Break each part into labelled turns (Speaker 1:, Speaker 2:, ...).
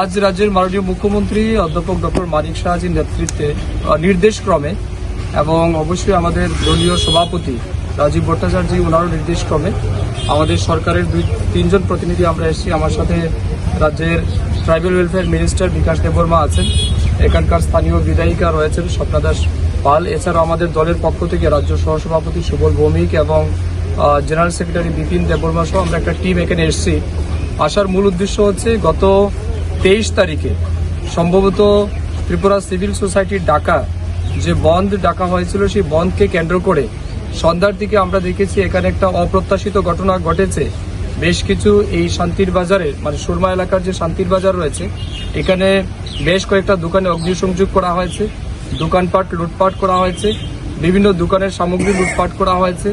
Speaker 1: আজ রাজ্যের মাননীয় মুখ্যমন্ত্রী অধ্যাপক ডক্টর মানিক শাহজির নেতৃত্বে নির্দেশক্রমে এবং অবশ্যই আমাদের দলীয় সভাপতি রাজীব ভট্টাচার্য ওনারও নির্দেশক্রমে আমাদের সরকারের দুই, তিনজন প্রতিনিধি আমরা এসেছি। আমার সাথে রাজ্যের tribal welfare minister Bikash Debbarma আছেন। এখানকার স্থানীয় বিধায়িকা রয়েছেন স্বপ্না দাস পাল। এছাড়াও আমাদের দলের পক্ষ থেকে রাজ্য সহসভাপতি সুবল ভৌমিক এবং জেনারেল সেক্রেটারি বিপিন দেববর্মা সহ আমরা একটা টিম এখানে এসেছি। আসার মূল উদ্দেশ্য হচ্ছে গত তেইশ তারিখে সম্ভবত ত্রিপুরা সিভিল সোসাইটির ডাকা যে বন্ধ ডাকা হয়েছিল, সেই বন্ধকে কেন্দ্র করে সন্ধ্যার দিকে আমরা দেখেছি এখানে একটা অপ্রত্যাশিত ঘটনা ঘটেছে। বেশ কিছু এই শান্তির বাজারে মানে সুরমা এলাকার যে শান্তির বাজার রয়েছে, এখানে বেশ কয়েকটা দোকানে অগ্নিসংযোগ করা হয়েছে। দোকানপাট লুটপাট করা হয়েছে। বিভিন্ন দোকানের সামগ্রী লুটপাট করা হয়েছে।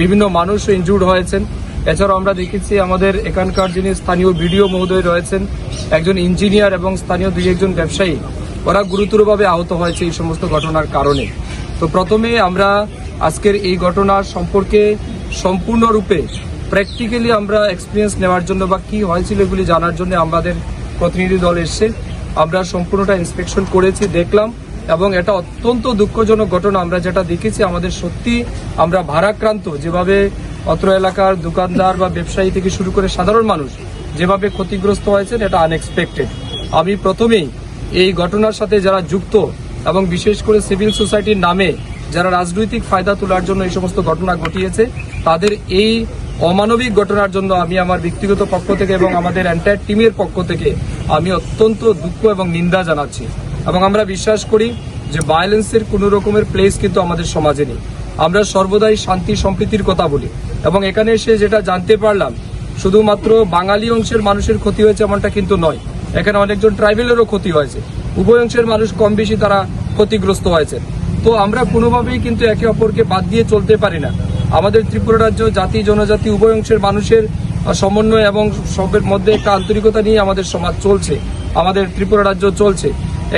Speaker 1: বিভিন্ন মানুষ ইনজুর্ড হয়েছেন। এছাড়াও আমরা দেখেছি আমাদের এখানকার যিনি স্থানীয় বিডিও মহোদয় রয়েছেন, একজন ইঞ্জিনিয়ার এবং স্থানীয় দুই একজন ব্যবসায়ী, ওরা গুরুতরভাবে আহত হয়েছে এই সমস্ত ঘটনার কারণে। তো প্রথমে আমরা আজকের এই ঘটনার সম্পর্কে সম্পূর্ণরূপে প্র্যাকটিক্যালি আমরা এক্সপিরিয়েন্স নেওয়ার জন্য বা কী হয়েছিল এগুলি জানার জন্য আমাদের প্রতিনিধি দল এসছে। আমরা সম্পূর্ণটা ইন্সপেকশন করেছি, দেখলাম। এবং এটা অত্যন্ত দুঃখজনক ঘটনা। আমরা যেটা দেখেছি, আমাদের সত্যি আমরা ভারাক্রান্ত। যেভাবে অত্র এলাকার দোকানদার বা ব্যবসায়ী থেকে শুরু করে সাধারণ মানুষ যেভাবে ক্ষতিগ্রস্ত হয়েছেন, এটা আনএক্সপেক্টেড আমি প্রথমেই এই ঘটনার সাথে যারা যুক্ত এবং বিশেষ করে সিভিল সোসাইটির নামে যারা রাজনৈতিক ফায়দা তোলার জন্য এই সমস্ত ঘটনা ঘটিয়েছে, তাদের এই অমানবিক ঘটনার জন্য আমি আমার ব্যক্তিগত পক্ষ থেকে এবং আমাদের এন্টায়ার টিমের পক্ষ থেকে আমি অত্যন্ত দুঃখ এবং নিন্দা জানাচ্ছি। এবং আমরা বিশ্বাস করি যে ভায়োলেন্সের কোনো রকমের প্লেস কিন্তু আমাদের সমাজে নেই। আমরা সর্বদাই শান্তি, সম্প্রীতির কথা বলি। এবং এখানে এসে যেটা জানতে পারলাম, শুধুমাত্র বাঙালি অংশের মানুষের ক্ষতি হয়েছে এমনটা কিন্তু নয়। এখানে অনেকজন ট্রাইবেলেরও ক্ষতি হয়েছে। উভয় অংশের মানুষ কম বেশি তারা ক্ষতিগ্রস্ত হয়েছে। তো আমরা কোনোভাবেই কিন্তু একে অপরকে বাদ দিয়ে চলতে পারি না। আমাদের ত্রিপুরা রাজ্য, জাতি, জনজাতি, উভয় অংশের মানুষের সমন্বয় এবং সবের মধ্যে একটা আন্তরিকতা নিয়ে আমাদের সমাজ চলছে। আমাদের ত্রিপুরা রাজ্য চলছে।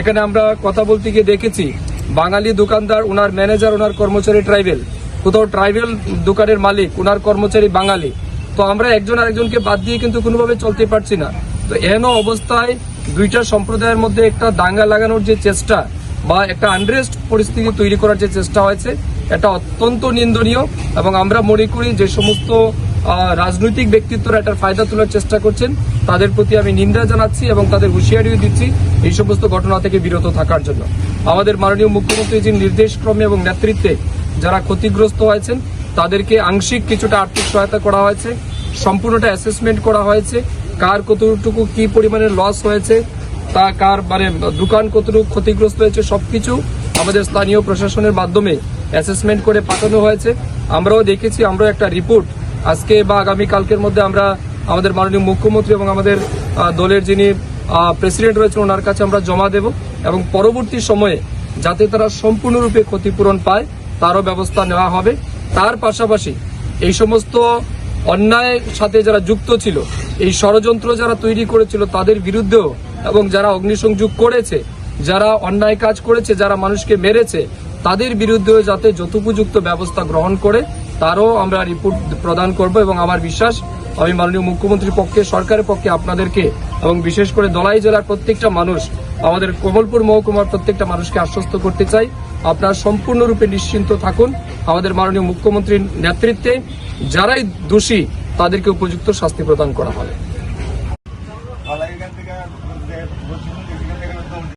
Speaker 1: এখানে আমরা কথা বলতে গিয়ে দেখেছি, বাঙালি দোকানদার ওনার ম্যানেজার ওনার কর্মচারী ট্রাইবেল কোথাও ট্রাইবেল দোকানের মালিক ওনার কর্মচারী বাঙালি। তো আমরা একজন আরেকজনকে বাদ দিয়ে কিন্তু কোনোভাবে চলতে পারছি না। তো এহেন অবস্থায় দুইটা সম্প্রদায়ের মধ্যে একটা দাঙ্গা লাগানোর যে চেষ্টা বা একটা আনরেস্ট পরিস্থিতি তৈরি করার যে চেষ্টা হয়েছে, এটা অত্যন্ত নিন্দনীয় এবং আমরা মনে করি যে সমস্ত রাজনৈতিক ব্যক্তিত্বরা এটার ফায়দা তোলার চেষ্টা করছেন। তাদের প্রতি আমি নিন্দা জানাচ্ছি এবং তাদের হুঁশিয়ারিও দিচ্ছি এই সমস্ত ঘটনা থেকে বিরত থাকার জন্য। আমাদের মাননীয় মুখ্যমন্ত্রীজির নির্দেশক্রমে এবং নেতৃত্বে যারা ক্ষতিগ্রস্ত হয়েছেন, তাদেরকে আংশিক কিছুটা আর্থিক সহায়তা করা হয়েছে, সম্পূর্ণটা অ্যাসেসমেন্ট করা হয়েছে, কার কতটুকু কি পরিমাণে লস হয়েছে, তা কার মানে দোকান কতটুকু ক্ষতিগ্রস্ত হয়েছে, সবকিছু আমাদের স্থানীয় প্রশাসনের মাধ্যমে অ্যাসেসমেন্ট করে পাঠানো হয়েছে। আমরাও দেখেছি, আমরাও একটা রিপোর্ট আজকে বা আগামী কালকের মধ্যে আমরা আমাদের মাননীয় মুখ্যমন্ত্রী এবং আমাদের দলের যিনি প্রেসিডেন্ট রয়েছেন, ওনার কাছে আমরা জমা দেব এবং পরবর্তী সময়ে যাতে তারা সম্পূর্ণরূপে ক্ষতিপূরণ পায়, তারও ব্যবস্থা নেওয়া হবে। তার পাশাপাশি এই সমস্ত অন্যায়ের সাথে যারা যুক্ত ছিল, এই ষড়যন্ত্র যারা তৈরি করেছিল, তাদের বিরুদ্ধেও এবং যারা অগ্নিসংযোগ করেছে, যারা অন্যায় কাজ করেছে, যারা মানুষকে মেরেছে, তাদের বিরুদ্ধেও যাতে যথোপযুক্ত ব্যবস্থা গ্রহণ করে, তারও আমরা রিপোর্ট প্রদান করব এবং আমার বিশ্বাস আমি মাননীয় মুখ্যমন্ত্রীর পক্ষে, সরকারের পক্ষে আপনাদেরকে এবং বিশেষ করে দলাই জেলার প্রত্যেকটা মানুষ, আমাদের কমলপুর মহকুমার প্রত্যেকটা মানুষকে আশ্বস্ত করতে চাই। আপনারা সম্পূর্ণরূপে নিশ্চিন্ত থাকুন। আমাদের মাননীয় মুখ্যমন্ত্রীর নেতৃত্বে যারাই দোষী, তাদেরকে উপযুক্ত শাস্তি প্রদান করা হবে।